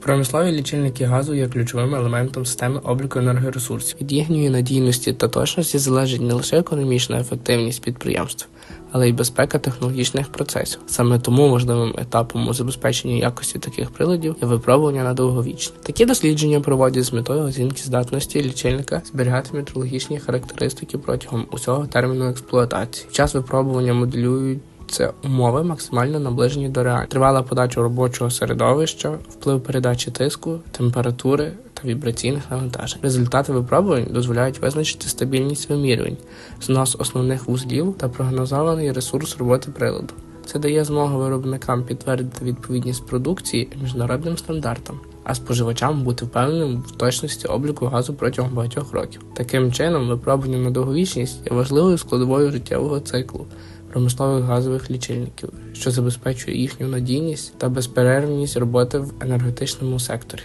Промислові лічильники газу є ключовим елементом системи обліку енергоресурсів. Від їхньої надійності та точності залежить не лише економічна ефективність підприємств, але й безпека технологічних процесів. Саме тому важливим етапом у забезпеченні якості таких приладів є випробування на довговічність. Такі дослідження проводять з метою оцінки здатності лічильника зберігати метрологічні характеристики протягом усього терміну експлуатації. В час випробування моделюють це умови максимально наближені до реальних. Тривала подача робочого середовища, вплив передачі тиску, температури та вібраційних навантажень. Результати випробувань дозволяють визначити стабільність вимірювань, знос основних вузлів та прогнозований ресурс роботи приладу. Це дає змогу виробникам підтвердити відповідність продукції міжнародним стандартам, а споживачам бути впевненим в точності обліку газу протягом багатьох років. Таким чином, випробування на довговічність є важливою складовою життєвого циклу промислових газових лічильників, що забезпечує їхню надійність та безперервність роботи в енергетичному секторі.